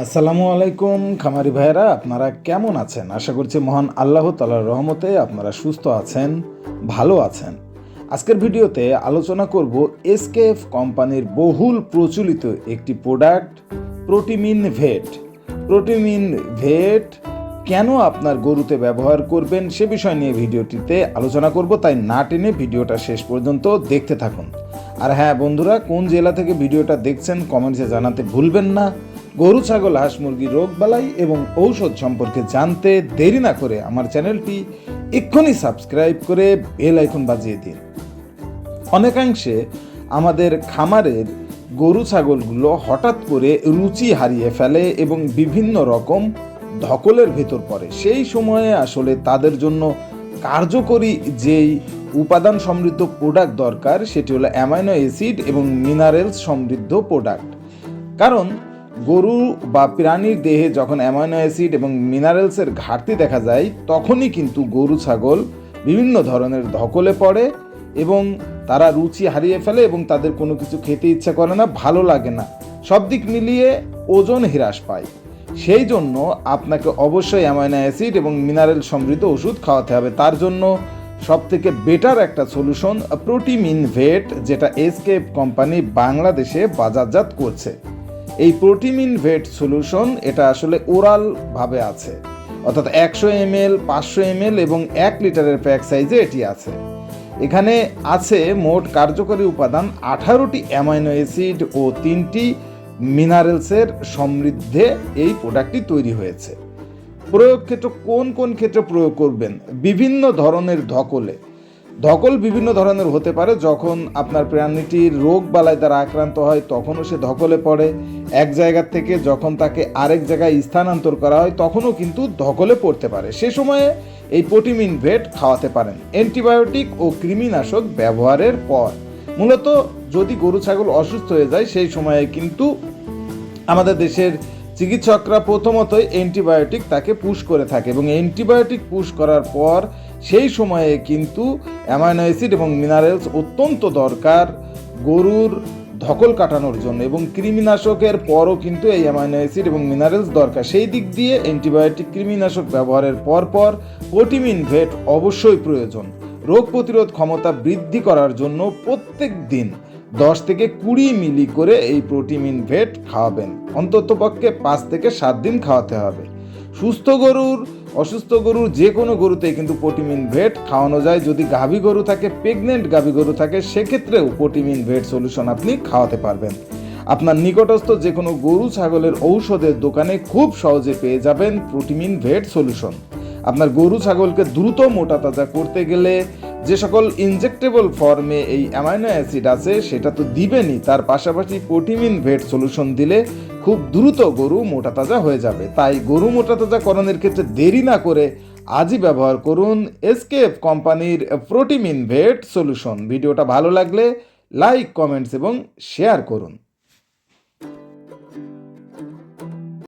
আসসালামু আলাইকুম খামারি ভাইয়েরা, আপনারা কেমন আছেন? আশা করছি মহান আল্লাহ তালার রহমতে আপনারা সুস্থ আছেন, ভালো আছেন। আজকের ভিডিওতে আলোচনা করব এসকেএফ কোম্পানির বহুল প্রচলিত একটি product, Protimin Vet. Protimin Vet কেন আপনার গরুতে ব্যবহার করবেন সে বিষয় নিয়ে ভিডিওটিতে আলোচনা করব, তাই না টেনে ভিডিওটা শেষ পর্যন্ত দেখতে থাকুন। আর হ্যাঁ বন্ধুরা, কোন জেলা থেকে ভিডিওটা দেখছেন কমেন্টসে জানাতে ভুলবেন না। গরু, ছাগল, হাঁস, মুরগি, রোগ বালাই এবং ঔষধ সম্পর্কে জানতে দেরি না করে আমার চ্যানেলটি এক্ষুনি সাবস্ক্রাইব করে বেল আইকন বাজিয়ে দিন। অনেকাংশে আমাদের খামারের গরু, ছাগলগুলো হঠাৎ করে রুচি হারিয়ে ফেলে এবং বিভিন্ন রকম ধকলের ভেতর পড়ে। সেই সময়ে আসলে তাদের জন্য কার্যকরী যেই উপাদান সমৃদ্ধ প্রোডাক্ট দরকার, সেটি হলো অ্যামাইনো অ্যাসিড এবং মিনারেলস সমৃদ্ধ প্রোডাক্ট কারণ গরু বা প্রাণীর দেহে যখন অ্যামাইনো অ্যাসিড এবং মিনারেলসের ঘাটতি দেখা যায়, তখনই কিন্তু গরু, ছাগল বিভিন্ন ধরনের ধকলে পড়ে এবং তারা রুচি হারিয়ে ফেলে এবং তাদের কোনো কিছু খেতে ইচ্ছা করে না, ভালো লাগে না। সব দিক মিলিয়ে ওজন হ্রাস পায়। সেই জন্য আপনাকে অবশ্যই অ্যামাইনো অ্যাসিড এবং মিনারেল সমৃদ্ধ ওষুধ খাওয়াতে হবে। তার জন্য সব থেকে বেটার একটা সলিউশন প্রোটিমিন ভেট, যেটা এসকেপ কোম্পানি বাংলাদেশে বাজারজাত করছে। এই প্রোটিমিন ভেট সলিউশন এটা আসলে ওরাল ভাবে আছে। অর্থাৎ একশো এম এল পাঁচশো এম এল এবং এক লিটারের প্যাক সাইজে এটি আছে। এখানে আছে মোট কার্যকরী উপাদান আঠারোটি অ্যামাইনো অ্যাসিড ও তিনটি মিনারেলসের সমৃদ্ধে এই প্রোডাক্টটি তৈরি হয়েছে। প্রয়োগ ক্ষেত্র কোন কোন ক্ষেত্রে প্রয়োগ করবেন? বিভিন্ন ধরনের ধকলে। ধকল বিভিন্ন ধরনের হতে পারে। যখন আপনার প্রাণীটির রোগ বালায় দ্বারা আক্রান্ত হয়, তখনও সে ধকলে পড়ে। এক জায়গা থেকে যখন তাকে আরেক জায়গায় স্থানান্তর করা হয়, তখনও কিন্তু ধকলে পড়তে পারে। সে সময়ে এই প্রোটিমিন ভেট খাওয়াতে পারেন। অ্যান্টিবায়োটিক ও কৃমিনাশক ব্যবহারের পর। মূলত যদি গরু ছাগল অসুস্থ হয়ে যায়, সেই সময়ে কিন্তু আমাদের দেশের চিকিৎসকরা প্রথমতই অ্যান্টিবায়োটিক তাকে পুশ করে থাকে এবং অ্যান্টিবায়োটিক পুশ করার পর সেই সময়ে কিন্তু অ্যামাইনো অ্যাসিড এবং মিনারেলস অত্যন্ত দরকার গরুর ধকল কাটানোর জন্য এবং কৃমিনাশকের পরও কিন্তু এই অ্যামাইনো অ্যাসিড এবং মিনারেলস দরকার। সেই দিক দিয়ে অ্যান্টিবায়োটিক কৃমিনাশক ব্যবহারের পর পর প্রোটিমিন ভেট অবশ্যই প্রয়োজন। রোগ প্রতিরোধ ক্ষমতা বৃদ্ধি করার জন্য প্রত্যেক দিন দশ থেকে কুড়ি মিলি করে এই প্রোটিমিন ভেট খাওয়াবেন। অন্ততপক্ষে পাঁচ থেকে সাত দিন খাওয়াতে হবে। সুস্থ গরুর, অসুস্থ গরুর যে কোনো গরুতেই কিন্তু প্রোটিমিন ভেট খাওয়ানো যায়। যদি গাভী গরু থাকে, প্রেগনেন্ট গাভী গরু থাকে, সেক্ষেত্রেও প্রোটিমিন ভেট সলিউশন আপনি খাওয়াতে পারবেন। আপনার নিকটস্থ যে কোনো গরু ছাগলের ঔষধের দোকানে খুব সহজে পেয়ে যাবেন প্রোটিমিন ভেট সলিউশন। আপনার গরু ছাগলকে দ্রুত মোটা তাজা করতে গেলে যে সকল ইনজেক্টেবল ফর্মে এই অ্যামাইনো অ্যাসিড আছে, সেটা তো দিবেনই। তার পাশাপাশি প্রোটিমিন ভেট সলিউশন দিলে খুব দ্রুত গরু মোটা তাজা হয়ে যাবে। তাই গরু মোটা তাজাকরণের ক্ষেত্রে দেরি না করে আজই ব্যবহার করুন এসকেএফ কোম্পানির প্রোটিমিন ভেট সলিউশন ভিডিওটা ভালো লাগলে লাইক কমেন্টস এবং শেয়ার করুন।